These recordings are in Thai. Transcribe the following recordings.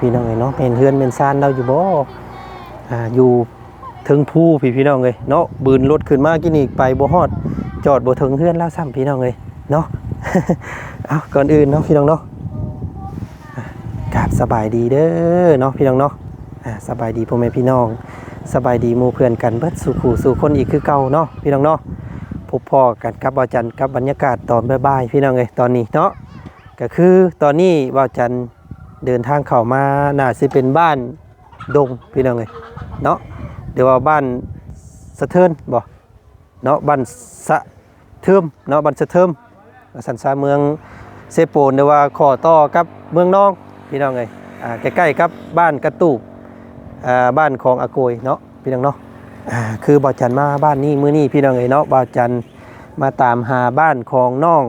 พี่น้องเอ้ยเนาะเป็นเฮือนเป็นซานเราอยู่บ่อ่าอยู่ถึงภูพี่พี่น้องเอ้ยเนาะบืนรถขึ้นมากินอีกไปบ่ฮอด จอดบ่ถึงเฮือนแล้วซ้ำพี่น้องเอ้ยเนาะเอาก่อนอื่นเนาะพี่น้องเนาะกราบสบายดีเด้อเนาะพี่น้องเนาะสบายดีพ่อแม่พี่น้อง สบายดีมู่เพื่อนกันเบิดสู่ขู่สู่คนอีกคือเก่าเนาะพี่น้องเนาะพบพ่อกันกับบ่าวจันกับบรรยากาศตอนบ่ายๆพี่น้องเอ้ยตอนนี้เนาะก็คือตอนนี้บ่าวจัน เดินทางเข้ามาน่าสิเป็นบ้านดงพี่น้องเอ้ยเนาะเดี๋ยวว่าบ้านสะเทินบ่เนาะบ้านสะเทิมเนาะบ้านสะเทิมสันซาเมืองเซโปนเดี๋ยวว่าขอต่อกับเมืองนองพี่น้องเอ้ยอ่าใกล้ๆกับบ้านกระตูบอ่าบ้านของอาโกยเนาะพี่น้องเนาะอ่าคือบ่าวจันมาบ้านนี้มื้อนี้พี่น้องเอ้ยเนาะบ่าวจันมาตามหาบ้านของน้อง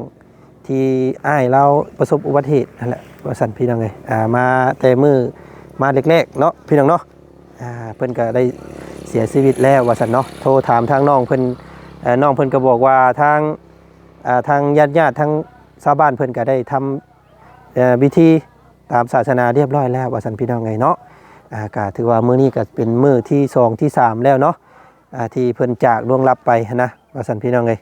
ที่อ้ายเราประสบอุบัติเหตุนั่นแหละ ว่าสั่นพี่น้องเอ้ยอ่ามาแต่มือมาเล็กๆเนาะพี่น้องเนาะอ่าเพิ่นก็ได้เสียชีวิตแล้วว่าสั่นเนาะโทรถามทางน้องเพิ่นอ่อน้องเพิ่นก็บอกว่าทางอ่าทางญาติๆทางชาวบ้านเพิ่นก็ได้ทำเอ่อพิธีตามศาสนาเรียบร้อยแล้วว่าสั่นพี่น้องเอ้ยเนาะอากาถือว่ามื้อนี้ก็เป็นมื้อที่สองที่สามแล้วเนาะอ่าที่เพิ่นจากล่วงลับไปนะว่าสันพี่น้องเอ้ย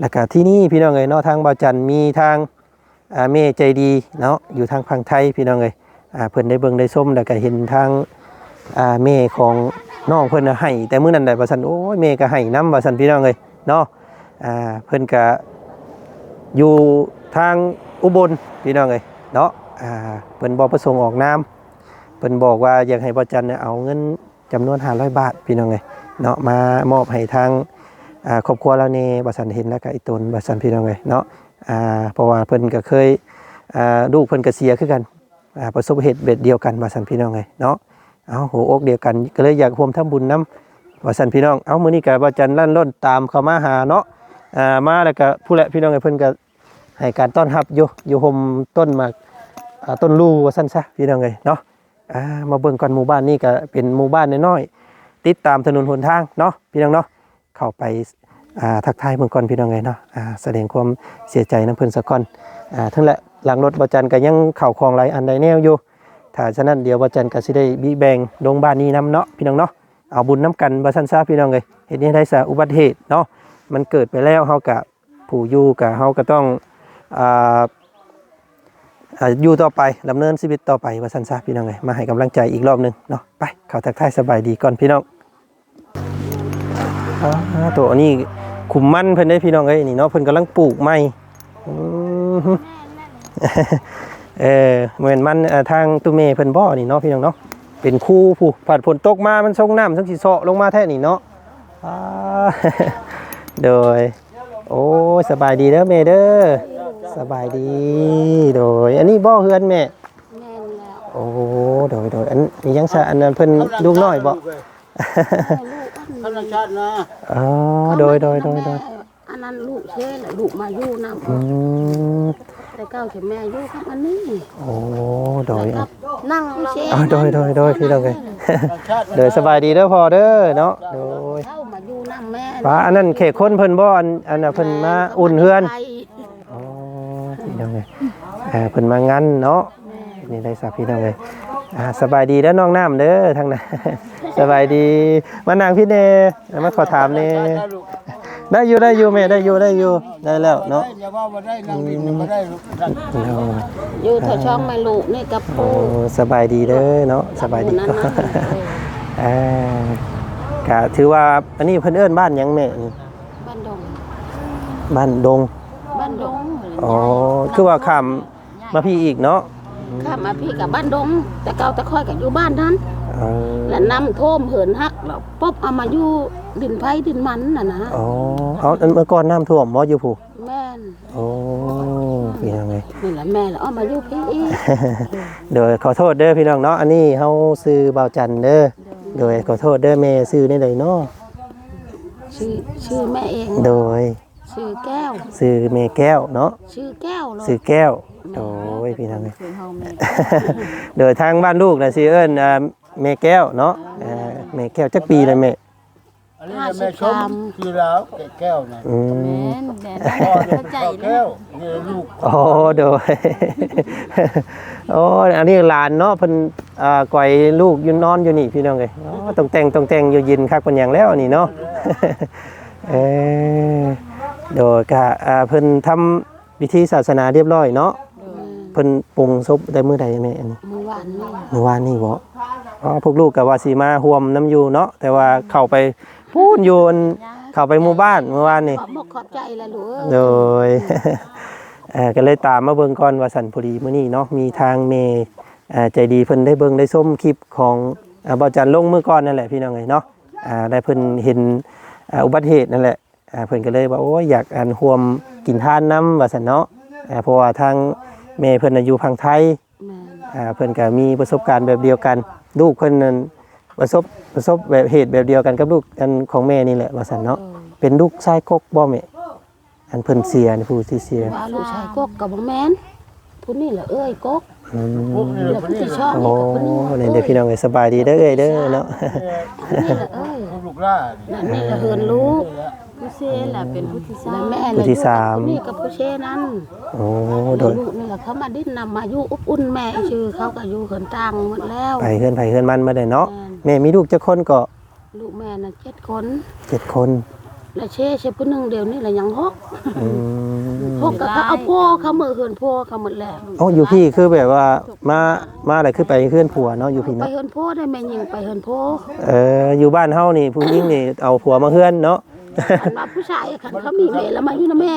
แล้วก็ที่นี่พี่น้องเอ้ยเนาะทางบาวจันมีทาง อาเมใจดีเนาะอยู่ทางฝั่งไทยพี่น้องเอ้ยอ่าเพิ่นได้เบิ่งได้ส้มแล้วก็เห็นทางอ่าเมของน้องเพิ่นให้แต่มื้อนั้นได้ว่าซั่นโอ้ยเมก็ให้นํว่าซั่นพี่น้องเอ้ยเนาะอ่าเพิ่นก็อยู่ทางอุบลพี่น้องเอ้ยเนาะอ่าเพิ่นบ่ประสงค์ออกนามเพิ่นบอกว่าอยากให้พ่อจันเนี่ยเอาเงินจำนวน500บาทพี่น้องไงเนาะมามอบให้ทางอ่าครอบครัวเราเนี่บัสันเห็นแล้วก็อีตนบัสันพี่น้องไงเนาะ อ่าเพราะว่าเพิ่นก็เคยอ่าลูกเพิ่นก็เสียคือกันอ่าประสบเหตุเบ็ดเดียวกันบัสันพี่น้องไงเนาะเอาหัวอกเดียวกันก็เลยอยากร่วมทำบุญนํบัสันพี่น้องเอามื้อนี้ก็บ่จันลั่นล้นตามเข้ามาหาเนาะอ่ามาแล้วก็ผู้ละพี่น้องไงเพิ่นก็ให้การต้อนรับอยู่อยู่ห่มต้นหมากต้นลูว่าซั่นซะพี่น้องไงเนาะอ่ามาเบิ่งก่อนหมู่บ้านนี่ก็เป็นหมู่บ้านน้อยๆติดตามถนนหนทางเนาะพี่น้องเนาะเข้าไป ทักทายเบิ่งก่อนพี่น้องไงเนาะอ่าแสดงความเสียใจน้ำเพิ่นสักก่อนอ่าทั้งแหละหลังรถบจันก็ยังเข้าคลองหลายอันใดแนวอยู่ถ้าฉะนั้นเดี๋ยวบจันก็สิได้บิแบ่งลงบ้านนี้นํเนาะพี่น้องเนาะเอาบุญน้ำกันบ่ซั่นซาพี่น้องเอ้ยเฮ็ดให้ได้ซะอุบัติเหตุเนาะมันเกิดไปแล้วเฮาก็ผู้อยู่ก็เฮาก็ต้องอ่าอยู่ต่อไปดำเนินชีวิตต่อไปว่าสันซาพี่น้องเลยมาให้กำลังใจอีกรอบหนึ่งเนาะไปเขาทักทายสบายดีก่อนพี่น้อง อ่าตัวนี้ขุมมันเพิ่นได้พี่น้องเอ้ยนี่เนาะเพิ่นกำลังปลูกไม้อือฮึเออเหมือนมันเอ่อทางตุเมเพิ่นบ่นี่เนาะพี่น้องเนาะเป็นคู่ผู้ผัดฝนตกมามันส่งน้ำทั้งสิเซาะลงมาแท้นี่เนาะอ่า โดย โอ้ยสบายดีเด้อแม่เด้อสบายดี โดย อันนี้บ่เฮือนแม่ แม่นแล้วโอ้โดยโดยอันนี้ยังซะอันนั้นเพิ่นลูกน้อยบ่ ธรรมชาตินะอ๋อโดยโดยโดยโดยอันนั้นลูกเช่แหละลูกมาอยู่นำอืมแต่เก้าเข็มแม่อยู่ครับอันนี้โอ้โดยคอะรับนั่งเช่อ๋อโดยโดยโดยพี่น้องเอ้ยโดยสบายดีเด้อพ่อเด้อเนาะโดยเข้ามาอยู่นำแม่ป้าอันนั้นเขตคนเพิ่นบ่อันอันน่ะเพิ่นมาอุ่นเฮือนไปอ๋อพี่น้องเอ้ยเออเพิ่นมางานเนาะแม่นี่ได้สับพี่น้องเลยอ่าสบายดีเด้อน้องน้ำเด้อทางนั้น สบายดีมานางพี่เนมาขอถามเนได้อยู่ได้อยู่แม่ได้อยู่ได้อยู่ได้แล้วเนาะอย่าว่ามาได้นั่งดินมาได้ลูกนั่งเอาอยู่เถอะช่องแม่ลูกนี่กับโอ้ปู่สบายดีเด้อเนาะสบายดีนั่นก็นะอ่ากะถือว่าอันนี้เพิ่นเอิ้นบ้านหยังแม่นี่บ้านดงบ้านดงบ้านดงอ๋อคือว่าข้ามมาพี่อีกเนาะข้ามมาพี่กับบ้านดง แต่เก่าแต่ค่อยกับอยู่บ้านนั้นเออ และน้ำท่วมเหินหักแล้วปุ๊บเอามาอยู่ดินไผ่ดินมันน่ะนะอ๋อเอาอันเมื่อก่อนน้ำท่วมบ่อยู่ผู้แม่นโอ้พี่น้องเอ้ยนี่แหละแม่แล้วเอามาอยู่พี่อีกโดยขอโทษเด้อพี่น้องเนาะอันนี้เฮาซื้อเบาจันเด้อโดยขอโทษเด้อแม่ซื้อได้เลยเนาะชื่อชื่อแม่เอง โดยชื่อแก้วซื้อแม่แก้วเนาะชื่อแก้วเลยซื้อแก้วโอ้ยพี่น้องเอ้ยคือเฮาแม่โดยทางบ้านลูกน่ะสิเอิ้นอ่า แม่แก้วเนาะอ่าแม่แก้วจักปีเลยแม่อันนี้แม่ชมคือแล้วแก้วนะอืม แม่นแม่นพ่อเด็กเข้าใจแก้วนะนี่ลูกโอ้โดย โอ้อันนี้หลานเนาะเพิ่นอ่าก่อยลูกอยู่นอนอยู่นี่พี่น้องเอ้ยอ๋อต้องแต่งต้องแต่งอยู่ยินคักเพิ่นหยังแล้วอันนี้เนาะ เออโดยก็อ่าเพิ่นทำพิธีศาสนาเรียบร้อยเนาะเพิ่นปรุงศพได้มื้อใดแม่อันนี้เมื่อวานนี่เมื่อวานนี่บ่อ๋อพวกลูกก็ว่าสิมาร่วมน้ำอยู่เนาะแต่ว่าเข้าไปพูนอยู่อันเข้าไปหมู่บ้านเมื่อวานนี่ขอบมกขอบใจละลูกโดย เอ่อก็เลยตามมาเบิ่งก่อนว่าสันพอดีมื้อนี้เนาะมีทางเมย์เอ่อใจดีเพิ่นได้เบิ่งได้ส้มคลิปของเอ่อบ่าวจันลงมื้อก่อนนั่นแหละพี่น้องเอ้ยเนาะอ่าได้เพิ่นเห็นอ่าอุบัติเหตุนั่นแหละอ่าเพิ่นก็เลยว่าโอ้ยอยากอันร่วมกินทานน้ำว่าซั่นเนาะอ่าเพราะว่าทาง เมย์เพิ่นน่ะอยู่พังไทยแม่นอ่าเพิ่นก็มีประสบการณ์แบบเดียวกัน ลูกเพิ่นนั้นประสบประสบแบบเหตุแบบเดียวกันกับลูกอันของแม่นี่แหละว่าซั่นเนาะเป็นลูกชายกกบ่แม่อันเพิ่นเสียนี่ผู้ที่เสียว่าลูกชายกกกับบ่แม่นผู้นี่ล่ะเอ้ยกกอืมพวกนี้แล้วคนผู้นี้ที่ชอบโอ้นี่กับผู้นี่นี่เด้อพี่น้องเอ้ยสบายดีเด้อเอ้ยเด้อเนาะ นี่ล่ะเอ้ยพวกลูกล่านั่นนี่ละเฮือนลูก ผู้เซแหละเป็นผู้ที่สร้าแล้วงแม่ผู้ที่สามผู้นี่กับผู้เชนั่นโอ้โดยลูกนี่ล่ะเขามาดิ้นนำมาอยู่อบอุ่นแม่ชื่อเขาก็อยู่เขินตังหมดแล้วไปเฮือนไผเฮือนมันมาได้เนาะแม่มีลูกจักคนก็ลูกแม่น่ะเจ็ดคนเจ็ดคนและเช่เช่ผู้หนึงเดียวนี่ละยังหกอืมหกก็เขาเอาพ่อเขามือเฮือนพ่อเขาหมดแล้ว โอ้อยู่พี่คือแบบว่ามามาอะไรคือไปเฮือนผัวเนาะอยู่พี่ไปเนาะเฮือนพ่อได้แม่ยิงไปเฮือนพ่อเอออยู่บ้านเฮานี่ผู้หญิงนี่เอาผัวมาเฮือนเนาะ คันว่าผู้ชายคันเขามีแม่แล้วมาอยู่นำแม่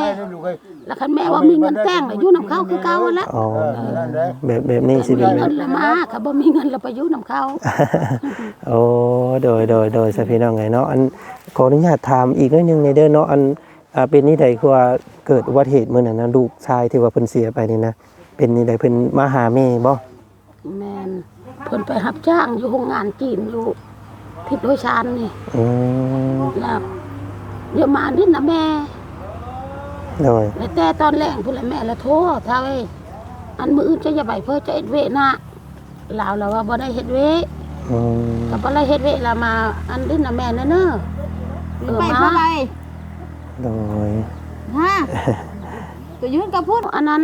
แล้วคันแม่ว่ามีเงินแต่งน่ะอยู่นำเขาคือเก่าหั่นละอ๋อแบบแบบนี้สิมีเป็นแบเงิบนล้วมาเขาบ่มีเงินแล้วไปอยู่นำเขาโอ้โดยโดยโดยสพี่น้องไงเนาะอันขออนุญาตถามอีกนิดนึงในเด้อเนาะอันอ่าเป็นนี่ใดคือว่าเกิดอุบัติเหตุมื้อนั้นนะลูกชายที่ว่าเพิ่นเสียไปนี่นะเป็นนี่ใดเพิ่นมาหาแม่บ่แม่นเพิ่นไปรับจ้างอยู่โรงงานจีนอยู่ทิศโดยชานนี่อืมแล้ว เดี๋ยวมาดิ้นนะแม่โดยแล้วแต่ตอนแรกพุ่นละแม่ละโทรถ้าเอ้ยอันมืออื่นจะอย่าไปเพื่อจะเฮ็ดเวะนะลาวแล้วว่าบ่ได้เฮ็ดเวะอืมก็บ่ได้เฮ็ดเวะละมา อันดิ้นนะแม่เน้อเน้อเออไปมาเท่าไหร่โดยฮะก็ยืนกับพูดอันนั้น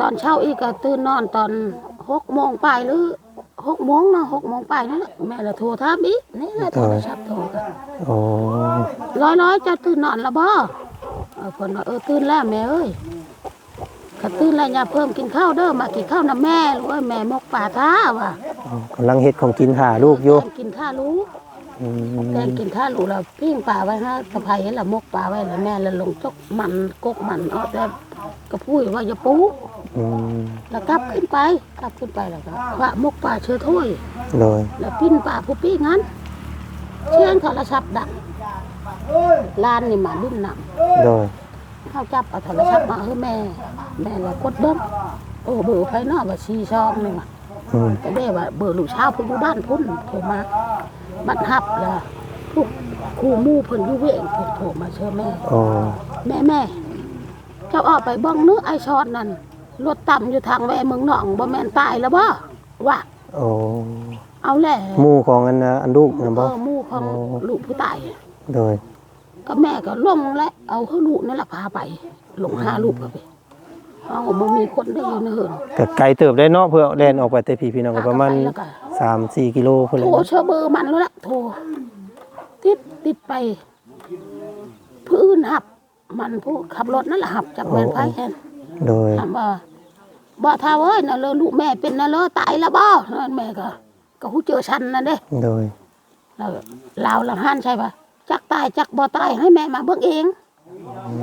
ตอนเช้าอีกก็ตื่นนอนตอน6โมงไปหรือ 6โมงเนาะ6โมงไปนั่นแหละแม่ละโทรถามอีกนี่แหละโทรศัพท์โทรกันโอ้ร้อยร้อยๆเจะตื่นนอนแล้วบ่เออเพิ่นว่าเออตื่นแล้วแม่เอ้ยก็ตื่นแล้วอย่าเพิ่มกินข้าวเด้อมากินข้าวนํแม่ลูกเอ้ยแม่มกป่าท่าว่ะกำลังเฮ็ดของกินหาลูกอยู่แกงกินท่าลูกอืมแกงกินท่าลูกแล้วปิ้งปลาไว้ฮะสะพายแล้วมกปลาไว้แล้วแม่แล้วลงจกมันกกมันเอาแต่ก็พูดว่าอย่าปู อืมแล้วกลับขึ้นไป กลับขึ้นไปแล้วก็พระมกปลาเชื้อถ้วยโดยแล้วปิ้นปลาผู้ปิ้งงั้นเชียงโทรศัพท์ดังลานนี่มาดิ้นนำโดยเข้าจับเอาโทรศัพท์มาให้แม่ แม่แล้วกดเบิ้งโอ้เบอร์ไฟนอกว่าชีช่องนี่ว่ะอืมก็ได้ว่าเบอร์ลูกเช้าวเพิ่นอยู่บ้านพุ่นโทรมาบัดฮับแล้วพวกครูหมู่เพิ่นอยู่เวงเพิ่นโทรมาเชิญแม่ โอ้แม่แม่เจ้าออกไปเบิ่งเนื้อไอชอดนั่น รถต่ำอยู่ทางแวเมืองหนองบ่แม่นตายแล้วบ่ว่าโอ้เอาแหละหมู่ของอันน่ะอันลูกนะเอบ่อหมู่ของโอ้ลูกผู้ตายโดยก็แม่ก็ลงและเอาเขาลูกนั่นล่ะพาไปลงหาลูกก็ไปเอาบ่มีคนได้อยู่ในเหินก็ไกลเติบได้เนาะเพื่อแล่นออกไปแต่พี่พี่น้องก็ประมาณแล้วก็3-4กิโลพุ่นแหโทละรเชอเบอร์มันแล้วล่ะโทรติดติดไปผู้อื่นหับ มันผู้ขับรถนั่นแหละหับจากแม่นไผแทน โดยถามว่าบ่ท้าเอ้ยน่ะเลยลูกแม่เป็นน่ะเลยตายแล้วบ่นั่นแม่ก็ก็ฮู้เจอฉันนั่นเด้โดยแล้วลาวละหันใช่ปะจักตายจักบ่ตายให้แม่มาเบิ่งเอง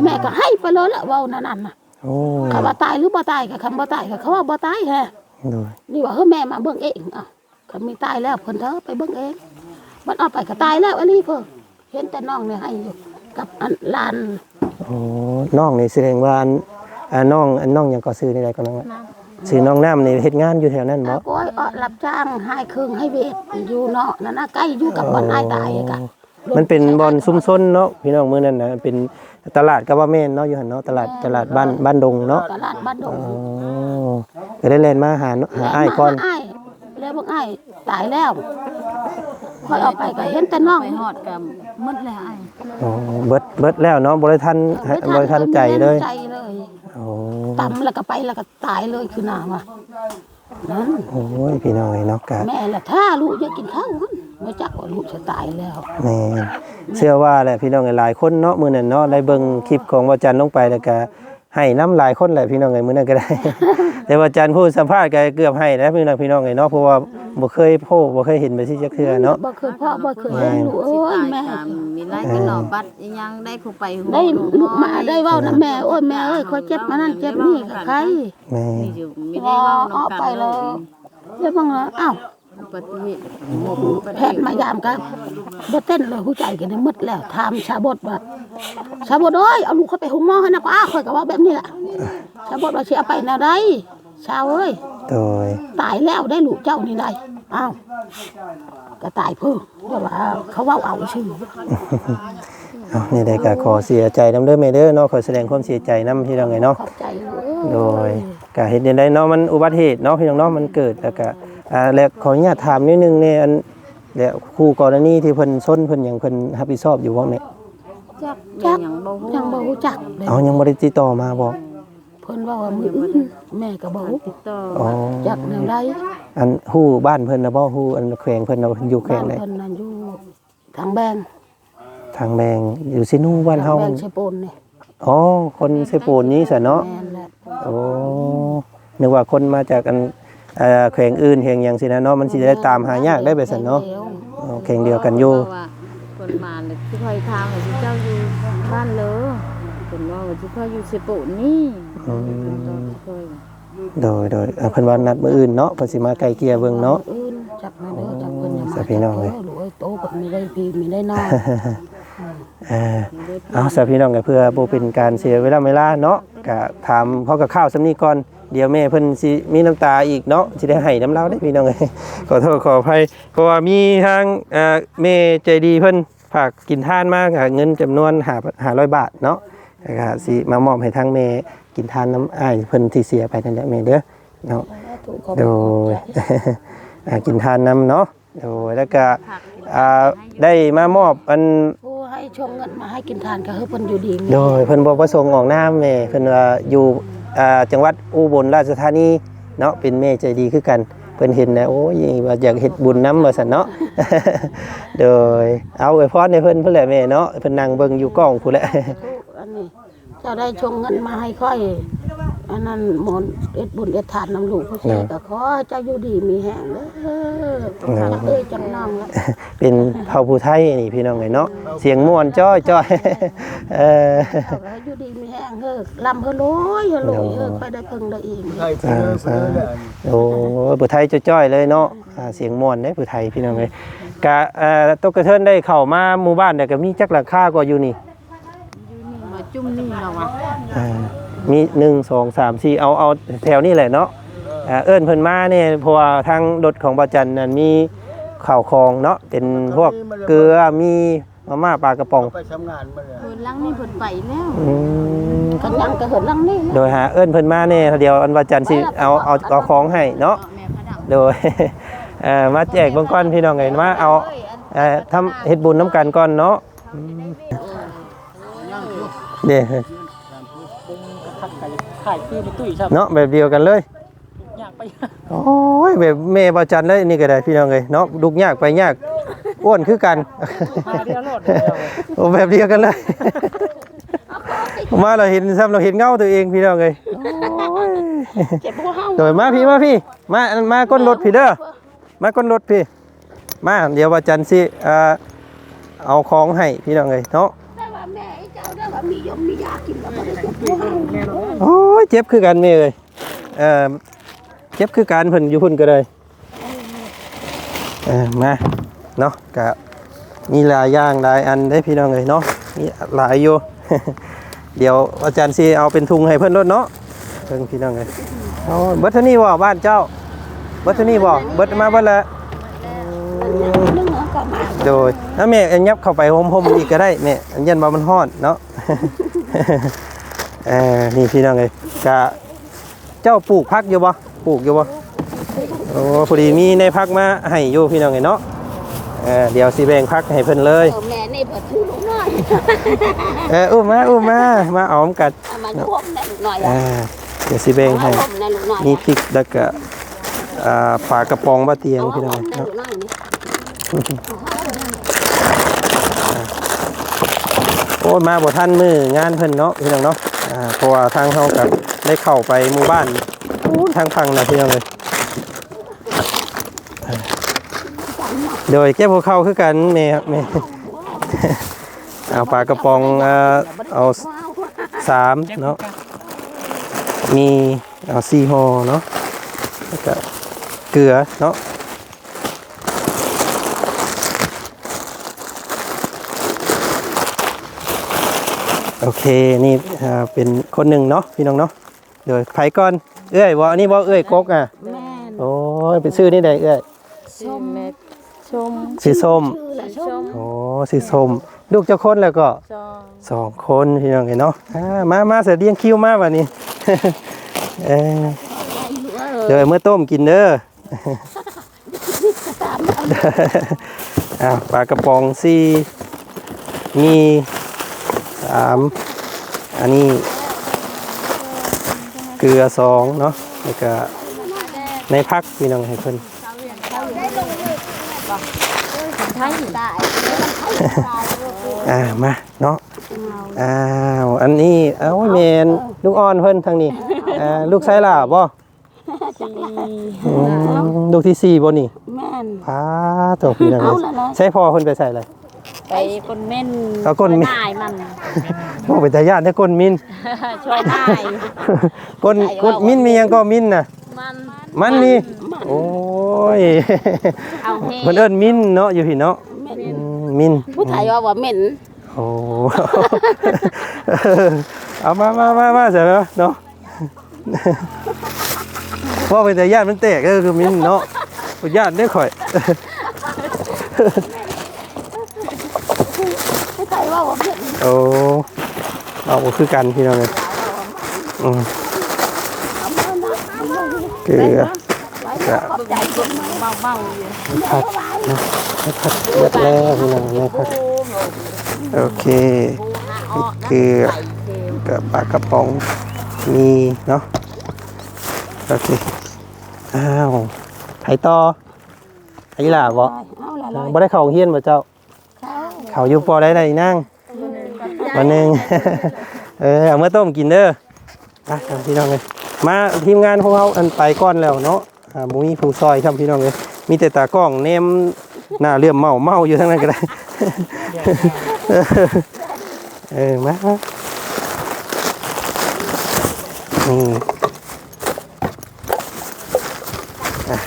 แม่ก็ให้ไปเลยละเว้านั่นน่ะน่ะโอ้คำว่าตายหรือบ่ตายก็คำบ่ตายก็เขาว่าบ่ตายแฮะโดยนี่ว่าเฮ้ยแม่มาเบิ่งเองอะเขามีตายแล้วเพิ่นเถอะไปเบิ่งเองมันเอาไปก็ตายแล้วอันนี้เพิ่นเห็นแต่น้องเนี่ยให้อยู่กับอันหลานโอ้น้องนี่แสดงว่า อันอ่าน้องอันน้องหยังก็ซื้อได้ก็น้องอะซื้อน้องน้ำนี่เฮ็ดงานอยู่แถวนั้นบ่อาก้อยเอารับจ้างให้เครื่องให้เวทอยู่เนาะนั่นน่ะใกล้อยู่กับบ่อนอ้ายตายกะมันเป็นบอนซุมซนเนาะพี่น้องมื้อนั้นน่ะเป็นตลาดก็ว่าแม่นเนาะอยู่หั่นเนาะตลาดตลาดบ้านบ้านดงเนาะตลาดบ้านดงอ๋อก็ได้แล่นมาหาหาอ้ายก่อนแล้วมาหาอ้ายแล้วบอกอ้ายตายแล้วค่อยเอาไปก็เห็นแต่น้องไปฮอดกับหมดแล้วไอ้โอ้เบิดเบิดแล้วเนาะบ่ได้ทันบ่ได้ทันใจเลย ใจเลย โอ้ตำแล้วก็ไปแล้วก็ตายเลยคือหนาว่ะนั่นโอ้ยพี่น้องเอ้ยเนาะกะแม่ละถ้าลูกอยากกินข้าวมันไม่จักว่าลูกจะตายแล้วแม่นเชื่อว่าแหละพี่น้องหลายคนเนาะมื้อนั้นเนาะได้เบิ่งคลิปของว่าจันทร์ลงไปแล้วก็ให้น้ำหลายคนแหละพี่น้องเอ้ยมื้อนั้นก็ได้ แต่ว่าจันทร์พูดสัมภาษณ์ก็เกือบให้แล้วพี่น้องพี่น้องเอ้ยเนาะเพราะว่า บ่เคยโพบ่เคยเห็นไปที่จักเทื่อเนาะ บ่เคยพ่อบ่เคยเห็นลูกสิเอ้ยตายแม่ตามมีไรกันหนอบัดอีหยังได้ผู้ไปหูได้ลูกมาได้เว้านะแม่โอ้ยแม่เอ้ยขอยเจ็บมานั่นเจ็บนี่กับใครแม่มีอยู่มีได้เว้าน้องกันเอาไปเลยแล้วบังละอ้าวอุบัติเหตุแพทย์มายามกันบ่เต้นเลยหัวใจกันได้หมดแล้วถามชาบดว่าชาบดเอ้ยเอาลูกเขาไปหุงหม้อให้นะป้าข่อยก็เว่าแบบนี้แหละชาบดว่าสิเอาไปแนวใด ชาวเอ้ยโดยตายแล้วได้ลูกเจ้านี่ได้อ้าวก็ตายเพิ่งเพราะว่าเขาเว้าเอาชื่อเอานี่ได้ก็ขอเสียใจนำเด้อแม่เด้อเนาะขอแสดงความเสียใจนํพี่น้องเอ้ยเนาะขอบใจเอ้โดยก็เห็นได้เนาะมันอุบัติเหตุเนาะพี่น้องเนาะมันเกิดแล้วก็อ่าแล้วขออนุญาตถามนิดนึงเนี่ยอันแล้วคู่กรณีที่เพิ่นชนเพิ่นหยังเพิ่นรับผิดชอบอยู่บ่แม่จักจักยังบ่ฮู้ยังบ่รู้จักเลยเอายังบ่ได้ติดต่อมาบ่เพิ่นว่าว่ามืออื่นแม่ก็บ่รู้ติดต่ออ๋อจักแนวใดอันฮู้บ้านเพิ่นน่ะบ่ฮู้อันแขวงเพิ่นน่ะเพิ่นอยู่แขวบ้างนใดเพิ่นนั่นอยู่ทางแบงทางแมงอยู่ซินูบ้านเฮาแบงเชโปนนี่อ๋อคนเซโปนนี้ซะเนาะแม่นแหละโอ้นึกว่าคนมาจากอันเอ่อแขวงอื่นแห่งหยังสินะเนาะมันสิได้ตามหายากได้ไปซั่นเนาะอ๋อแขวงเดียวกันอยู่ เพราะว่าคนมาเนี่ยที่คอยทางว่าสิเจ้าอยู่บ้านเลย เพิ่นว่าว่าสิเขาอยู่สิปุนี่อืมเพิ่นก็เคยโดยโดยเอ่อเพิ่นว่านัดมื้ออื่นเนาะเพิ่นสิมาไกลเกลี่ยเบิ่งเนาะ อื่นจักมาเด้อจักเพิ่นยังสาพี่น้องเลยหรือโตก็มีได้พี่มีได้น้องเออเอาสาพี่น้องก็เพื่อบ่เป็นการเสียเวลาเวลาเนาะก็ถามเขากับข้าวสำนี้ก่อนเดี๋ยวแม่เพิ่นสิมีน้ำตาอีกเนาะสิได้ให้น้ำเล่าได้พี่น้องเอ้ย ขอโทษขออภัยเพราะว่ามีทางเอ่อแม่ใจดีเพิ่นฝากกินทานมาก็เงินจำนวน5 500 บาทเนาะ แล้วก็สิมามอบให้ทางแม่กินทานน้ำอ้ายเพิ่นที่เสียไปนั่นแหละแม่เด้อเนาะโดย อ่ากินทานน้ำเนาะโดยแล้วก็อ่าได้มามอบอันผู้ให้ชงเงินมาให้กินทานก็คือเพิ่นอยู่ดีมีโดยเพิ่นบอกประสงค์ออกน้ำแม่เพิ่นว่าอยู่อ่าจังหวัดอุบลราชธานีเนาะเป็นแม่ใจดีคือกันเพิ่นเห็นนะโอ้ยว่าอยากเฮ็ดบุญน้ำว่าซั่นเนาะ โดยเอาไว้พรให้เพิ่นเพิ่นแหละแม่เนาะเพิ่นนั่งเบิ่งอยู่กล้องพู่นแหละ อันนี้เจะได้ชงเงินมาให้ค่อย อันนั้นหมอนเอ็ดบุญเอ็ดทานน้ำลูกผู้ชายก็ขอให้เจ้าอยู่ดีมีแห้งเด้อจักเอ้ยจังน้องละเป็นเผ่าผู้ไทยนี่พี่น้องเอ้ยเนาะเสียงม่วนจ้อยจ้อยเออเอาไว้อยู่ดีมีแห้งเฮ้อลำเฮ้อโลยเฮ้อโลยเฮ้อค่อยได้เพิ่งได้อีกใช่ไปเลยไปเลยแหละโอ้ผู้ไทยจ้อยๆเลยเนาะอ่าเสียงม่วนเด้ผู้ไทยพี่น้องเอ้ยกะเอ่อตกกระเทินได้เข้ามาหมู่บ้านเนี่ยก็มีจักหลังคากว่าอยู่นี่มา จุ่มนี่เราอะอ่ามีหนึ่งสองสามสี่เอาเอาแถวนี้แหละเนาะอ่าเอิ้นเพิ่นมาเนี่ยเพราะว่าทางรถของประจันนั่นมีข้าวของเนาะเป็นพวกเกลือมีมาม่าปลากระป๋องไปทำงานมาเลยเพิ่นลังนี่เพิ่นไปแล้วอืมกันยังก็เหินลังนี่โดยหาเอิ้นเพิ่นมาเนี่ยเดี๋ยวอันประจันสิเอาเอาเอาของให้เนาะแม่พระดังโดยเอ่อมาแจกเบิ่งก่อนพี่น้องเอ้ยมาเอาเอ่อทำเฮ็ดบุญน้ำกันก่อนเนาะอืม เด้ขายคือมันตุ้ยครับเนาะแบบเดียวกันเลยอยากไปโอ้ยแบบแม่ประจันเลยนี่ก็ได้พี่น้องเอ้ยเนาะดุกยากไปยากอ้วนคือกันมาเดียวโลดเดียวโอ้แบบเดียวกันเลยมาเราเห็นซ้ำเราเห็นเงาตัวเองพี่น้องเอ้ยโอ้ยเจ็บหัวเฮาโดยมาพี่มาพี่ มามาก้นรถพี่เด้อมาก้นรถพี่ มาเดี๋ยวประจันสิเอ่อเอาของให้พี่น้องเอ้ยเนาะได้ว่าแม่ ไอ้เจ้าได้ว่ามียมมียากินแล้วบ่ได้เจ็บหัวเฮาโอ้ยเจ็บคือกันแม่เอ้ยเอ่อเจ็บคือกันเพิ่นอยู่พุ่นก็เลยเออมาเนาะกะมีหลายอย่างหลายอันได้พี่น้องเอ้ยเนาะมีหลายอยู่ เดี๋ยวอาจารย์สิเอาเป็นทุงให้เพิ่อนรถเนาะเพิ่นพี่น้องเอ้ยเอาเบิดเท่นี้บ่บ้านเจ้าเบิดเท่นี้บ่เบิดมาเบิดละโดยถ้าแม่อันยับเข้าไปห่มๆอีกก็ได้แม่อันยันว่มันฮอนเนาะ เออนี่พี่น้องเอ้ยกะเจ้าปลูกพักอยู่บ่ปลูกอยู่บ่โอ้พอดีมีในพักมาให้อยู่พี่น้องเอ้ยเนาะเออเดี๋ยวสิแบ่งพักให้เพิ่นเลยเออแม่นี่เพิ่นถือลูกน้อยเอออุ้มมาอุ้มมามาเอากันเอามันควบได้ลูกน้อยอ่าอะเดี๋ยวสิแบ่งเอาให้ห่มได้ลูกน้อยมีพริกแล้วก็อ่าปลากระป๋องบะเตียงเอาพี่น้อห่งมได้เนาะลูกน้อยนี่ โอ้มาบ่ทันมืองานเพิ่นเนาะพี่น้องเนาะอ่าเพราะว่าทางเฮากับได้เข้าไปหมู่บ้านทางฝั่งนะพี่น้องเลยโดยเก็บหัวเข้าคือกันแม่ครับแม่เอาปลากระป๋องอ่าเอาสามเนาะมีเอาสี่ห่อเนาะแล้วก็เกลือเนาะ โอเคนี่อ่าเป็นคนหนึ่งเนาะพี่น้องเนาะเดี๋ยวไผก่อนเอ้ยบ่อันนี้บ่เอ้ยกกอะแม่นโอ้ยเป็นชื่อนี่ได้เอ้ยชมเม็ดชมสีส้มชื่อละชชมมโอ้สีส้มลูกเจ้าคนแล้วก็จองสองคนพี่น้องเห็นเนาะอ่ามามาเสียเรียงคิวมาวันนี้เออเดี๋ยวเมื่อต้มกินเด้ออ้าวปลากระป๋องสี่มีสามอันนี้ เกลือสองเนาะแล้วก็ในพักพี่น้องให้เพิ่นไทยได้อ่ามาเนาะอ้าวอันนี้เอ้าแมนลูกอ่อนเพิ่นทางนี้อ่าลูกไซล่าบ่อืมลูกที่สี่บ่นี่แม่นพาตัวพี่น้องเอาล่ะเนาะใช้พอเพิ่นไปใส่เลย ไปคนเม่นเอาก้นเม่นช่วยนายมันโอ้เป็นตาญาติได้ก้นมินช่วยนายก้นก้นมินมีหยังก็มินน่ะ มันมันนี่โอ้ยเอาเฮเพิ่นเอิ้นมินเนาะอยู่พี่เนาะแม่นอืมมิน ผู้ไทยว่าว่าเหม็นโอ้ เอามามามามาเสร็จแล้วเนาะ ว่าเป็นแต่ญาติมันแตกก็คือมินเนาะญาติได้ข่อยผู้ ไทยว่าว่าเหม็นโอ้เอาบ่คือกันพี่น้องเลยอืมเกลือขอบใจคนมาเมาเมาๆอยู่ผัดนะผัดเลือดแล้วพี่น้องไม่ผัดโอเคพริกเกลือกับปลากระป๋องมีเนาะโอเคอ้าวไผต่อไอ้ล่ะบ่เอาละลอยบ่ได้เข้าโรงเรียนบ่เจ้า เขาอยู่ปอได้ได้นั่งวันหนึ่งเออเอามาต้มกินเด้อไปเอาพี่น้องเลยมาทีมงานของเราอันไปก่อนแล้วเนาะอ่าบ่มีผู้ซอยครับพี่น้องเลยมีแต่ตากล้องเนมหน้าเลื่อมเมาเมาอยู่ทั้งนั้นก็ได้เออมามานี่อะ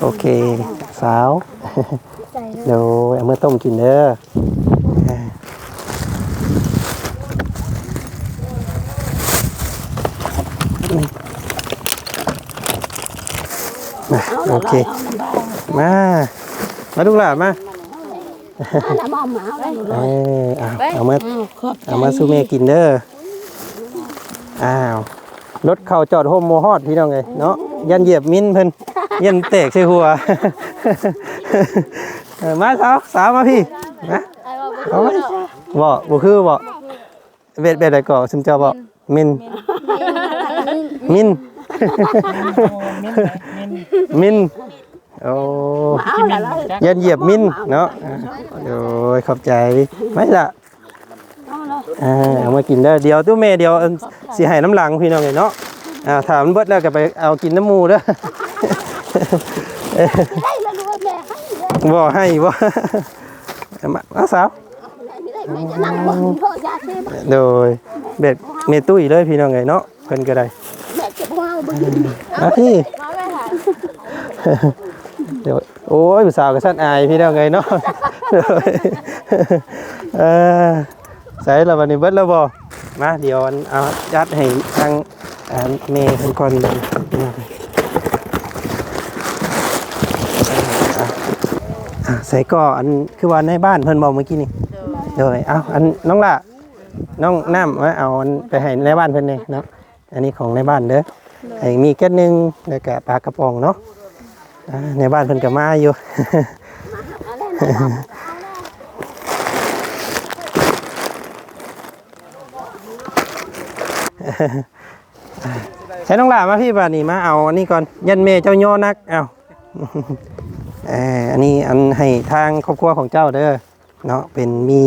โอเค สาว เดี๋ยวเอามื่อต้มกินเด้ออ่ามาโอเค มา มาดูหลานมาเอาละมอมมาเอาละลูกเอน้อยอเอาเอามาเอาขอบใจเอามาสู้เมกินเด้ออ้าวรถเข้าจอดโฮมโมฮอดพี่น้องไงเนาะยันเหยียบมิ้นเพิ่นยันแตกใส่หัว เออมาสาวสาวมาพี่นะเอาไหมบ่บ่คือบ่เบ็ดเบ็ดอะไรก่อซึมเจ้าบ่มินมินมินโอ้เอาละลอยยันเหยียบมินเนาะอ่าโอ้ยขอบใจไม่ละเอาละอ่าเอามากินได้อเดี๋ยวตู้เมย์เดี๋ยวอันสิให้น้ำหลังพี่น้องเลยเนาะอ่าถามมันเบิดแล้วก็ไปเอากินน้ำหมูเด้อ บ่ให้บ่เอามาเอาสาวไม่ได้แม่จะนั่งบ่โทษยาเสพโดยเบ็ดเมตุ้ยเลยพี่น้องเลยเนาะเพิ่นก็ได้แม่เจ็บหัวบ่ยินมาพี่เดี๋ยวโอ้ยผู้สาวก็สั่นอายพี่น้องเลยเนาะโดยเออใส่แล้ววันนี้เบิดแล้วบ่มาเดี๋ยวอันเอายัดให้ทางอ่าเมย์เพิ่นก่อนเลยพี่น้องเอ้ย อะใส่ก่ออันคือว่าในบ้านเพิ่นบอกเมื่อกี้นี่เดี๋ยวเอาอันน้องละน้องน้ำมาเอาอันไปให้ในบ้านเพิ่นเลยเนาะอันนี้ของในบ้านเด้อไอ้มีแก๊สหนึงแล้วก็ปลากระป๋องเนาะอ่าในบ้านเพิ่นก็มาอยู่เอาแล้วใช้น้องหลามาพี่บานี่มาเอาอันนี้ก่อนยันเมเจ้าย่อนักเอา เอออันนี้อันให้ทางครอบครัวของเจ้าเด้อเนาะเป็นมี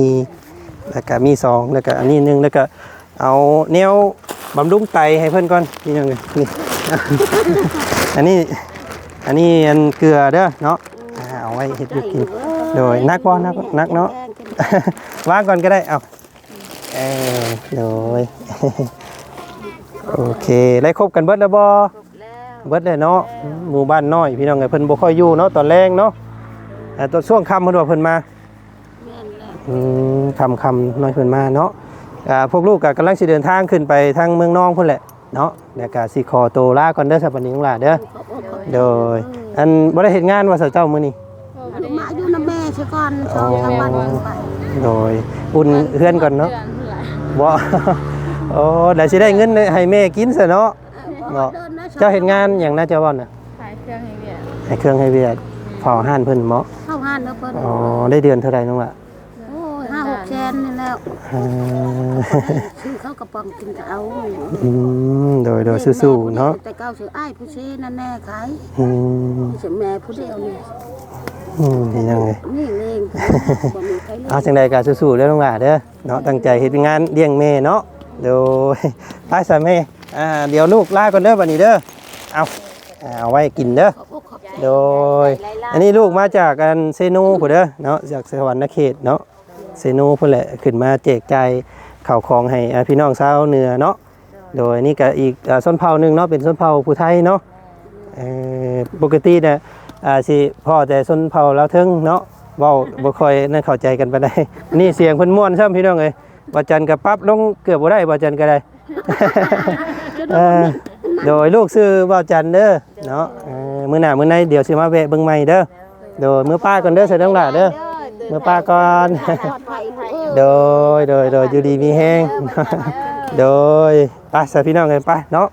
แล้วก็มีสองแล้วก็อันนี้หนึ่งแล้วก็เอาแนวบำรุงไตให้เพื่อนก่อนนี่นึงเลยนี่อันนี้อันนี้อันเกลือเด้อเนาะเอาไว้เฮ็ดกินโดยนักบ่นักนักเนาะวางก่อนก็ได้เอาเออโดยโอเคได้ครบกันเบิดแล้วบ่ เบิดเลยเนาะหมู่บ้านน้อย พี่น้องไงเพิ่นบ่ค่อยอยู่เนาะตอนแรงเนาะแต่ตอนช่วงค่ำเพิ่นว่าเพิ่นมาอืมค่ำค่ำน้อยเพิ่นมาเนาะอ่าพวกลูกก็กำลังสิเดินทางขึ้นไปทางเมืองนองพุ่นแหละเนาะแล้วก็สิขอตัวลาก่อนเด้อสัปดาห์นี้ของหลาเด้อโดย อันบ่ได้เฮ็ดงานว่าเสาร์เจ้ามื้อนี้มาอยู่น้ำแม่ใช่ก่อนสองสามวันไปโดยอุ่นเฮือนก่อนเนาะบ่โอ้เดี๋ยวสิได้เงินให้แม่กินซะเนาะ เนาะเจ้าเฮ็ดงานหยังน่าจะว่าน่ะขายเครื่องให้เวียให้เครื่องให้เวียดเฝ้าห้านเพิ่นเหมาะเข้าห้านแล้วเพิ่นอ๋อได้เดือนเท่าไหร่น้องล่ะโอ้ยห้าหกแสนนี่แล้วอ่าซื้อเข้ากระป๋องกินก็เอาอืมโดยโดยสู้ๆเนาะแต่เก้าซื้ออ้ายผู้ซื้อนั่นแน่ขายอืมซื้อแม่ผู้เดียวนี่อืมดีจังเลยนี่เองบ่มีใครเลยเอาจังใดก็สู้ๆเด้อน้องล่ะเด้อเนาะตั้งใจเฮ็ดงานเลี้ยงแม่เนาะโดยไปซะแม่ อ่าเดี๋ยวลูกลาก่อนเด้อบัดนี้เด้อเอาอ่าเอาไว้กินเด้อ ขอบอกขอบใจโดย อันนี้ลูกมาจากอันเซนูผู้นเด้อเนาะจากสวรรค์เขตเนาะเซนูพุ่นแหละขึ้นมาแจกจ่ายข่าวของให้อ่าพี่น้องชาวเหนือเนาะโดยนี่ก็อีกอ่าส้นเผาหนึ่งเนาะเป็นส้นเผาผู้ไทยเนาะเอ่อปกติเนี่ยอ่าสิพ่อแต่ส้นเผ่าลาวเทิงเนาะเว้าบ่ค่อยนั่นเข้าใจกันปานใดนี่เสียงเพิ่นม่วนซ้ำพี่น้องเอ้ยบ่จันก็ปรับลงเกือบบ่ได้บ่จันก็ได้ เออโดยลูกซื้อบ่าวจันเด้อเนาะเออมื้อหน้ามื้อไหนเดี๋ยวสิมาแวะเบิ่งใหม่เด้อโดยมื้อป้าก่อนเด้อเสร็จแล้วล่ะเด้อมื้อป้าก่อนโดยโดยโดยอยู่ดีมีแฮงโดยไปสาพี่น้องกันไปเนาะ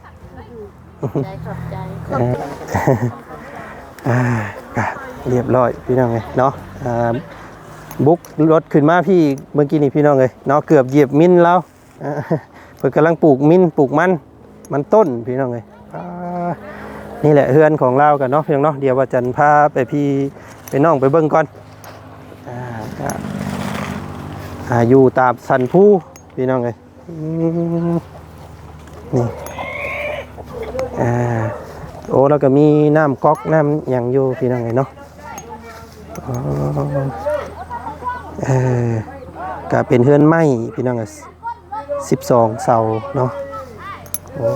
เอออ่าก็เรียบร้อยพี่น้องเลยเนาะบุกรถขึ้นมาพี่เมื่อกี้นี่พี่น้องเลยเนาะเกือบเหยียบมินแล้วเพิ่นกำลังปลูกมินปลูกมัน มันต้นพี่น้องเลยนี่แหละเฮือนของเรากันเนาะพี่น้องเนาะเดี๋ยวว่าจันพาไปพี่ไปน้องไปเบิ่งก่อนอ่าอ่าอยู่ตามสันผู้พี่น้องเลยนี่อ่าโอ้แล้วก็มีน้ำก๊อกน้ำหยังอยู่พี่น้องไงเนาะอ๋อเออก็เป็นเฮือนไม้พี่น้องสิบสองเสาเนาะ โอ้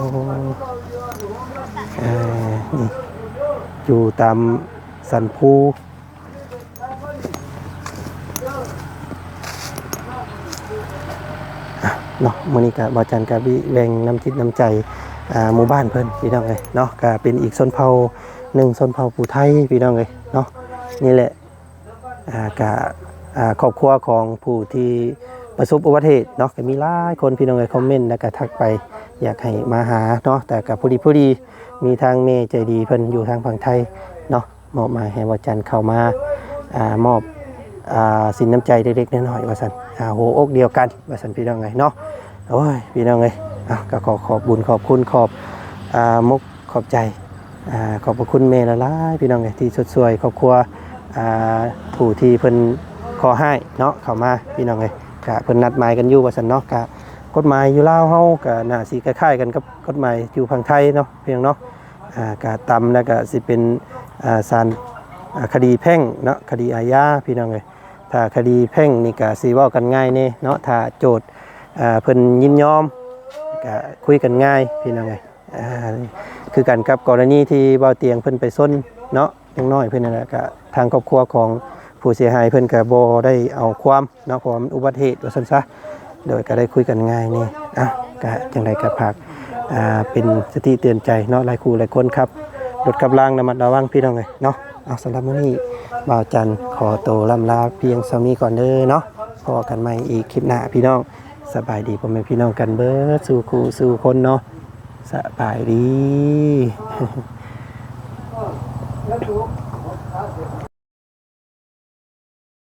อยู่ตามสันภูเนาะมื้อนี้ก็บ่จันกับวิแรงน้ำจิตน้ำใจอ่าหมู่บ้านเพิ่นพี่น้องเลยเนาะก็เป็นอีกชนเผ่าหนึ่งชนเผ่าผู้ไทยพี่น้องเลยเนาะนี่แหละอ่ากะอ่าครอบครัวของผู้ที่ประสบอุบัติเหตุเนาะก็มีหลายคนพี่น้องเลยคอมเมนต์แล้วก็ทักไป อยากให้มาหาเนาะแต่กับผู้ดีผู้ดีมีทางเมยใจดีเพิ่นอยู่ทางฝั่งไทยเนาะมอบมาให้วจันเข้ามาอ่ามอบอ่าสินน้ำใจเล็กๆน้อยๆว่าสันอ่าโหอกเดียวกันว่าสันพี่น้องเลยเนาะโอ้ยพี่น้องเลยอะก็ขอขอบบุญขอบคุณขอบอ่ามุกขอบใจอ่าขอบพระคุณเมยละลายพี่น้องไงที่สดสวยครอบครัวอ่าผู้ที่เพิ่นขอให้เนาะเข้ามาพี่น้องไงกะเพิ่นนัดหมายกันอยู่ว่าซั่นเนาะกะ กฎหมายอยู่ลาวเฮากะน่าสิคล้ายๆกันกับกฎหมายอยู่ฝั่งไทยเนาะเพียงเนาะอ่ากะตำแล้วก็สิเป็นอ่าศาลคดีแพ่งเนาะคดีอาญาพี่น้องไงถ้าคดีแพ่งนี่ก็สิเว้ากันง่ายแน่เนาะถ้าโจทย์อ่าเพิ่นยินยอมก็คุยกันง่ายพี่น้องไงอ่าคือกันกับกรณีที่เบาเตียงเพิ่นไปส้นเนาะยังน้อยเพิ่นนั่นแหละก็ทางครอบครัวของผู้เสียหายเพิ่นก็บ่ได้เอาความเนาะเพราะว่ามันอุบัติเหตุว่าซั่นซะ โดยก็ได้คุยกันง่ายนี่อะก็จังไดก็ฝากอ่าเป็นสติเตือนใจเนาะหลายคู่หลายคนครับรถกับรางระมัดระวังพี่น้องไงเนาะเอาสำหรับมื้อนี้บ่าวจันขอโตล่ำลาเพียงเท่านี้ก่อนเด้อเนาะพบกันใหม่อีกคลิปหน้าพี่น้องสบายดีพ่อแม่พี่น้องกันเบิดสู่ครูสู่คนเนาะสบายดี